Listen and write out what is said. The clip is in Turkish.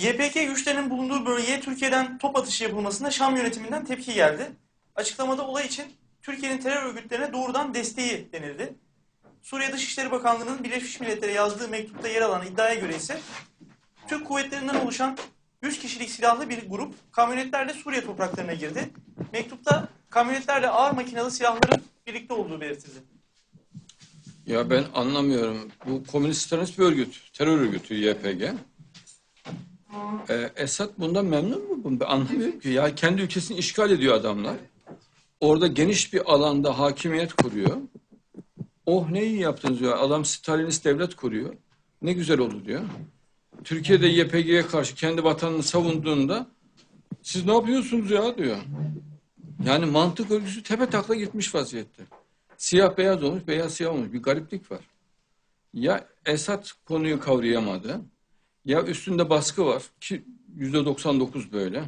YPG güçlerinin bulunduğu bölgeye Türkiye'den top atışı yapılmasına Şam yönetiminden tepki geldi. Açıklamada olay için Türkiye'nin terör örgütlerine doğrudan desteği denildi. Suriye Dışişleri Bakanlığı'nın Birleşmiş Milletler'e yazdığı mektupta yer alan iddiaya göre ise Türk kuvvetlerinden oluşan 100 kişilik silahlı bir grup kamyonetlerle Suriye topraklarına girdi. Mektupta kamyonetlerle ağır makinalı silahların birlikte olduğu belirtildi. Ya ben anlamıyorum. Bu komünist bir örgüt, terör örgütü YPG. Ee, Esad bundan memnun mu? Ben anlamıyorum ki. Ya kendi ülkesini işgal ediyor adamlar. Orada geniş bir alanda hakimiyet kuruyor. Oh ne iyi yaptınız diyor. Adam Stalinist devlet kuruyor. Ne güzel oldu diyor. Türkiye'de YPG'ye karşı kendi vatanını savunduğunda siz ne yapıyorsunuz ya diyor. Yani mantık örgüsü tepe takla gitmiş vaziyette. Siyah beyaz olmuş, beyaz siyah olmuş. Bir gariplik var. Ya Esad konuyu kavrayamadı, ya üstünde baskı var ki yüzde 99 böyle.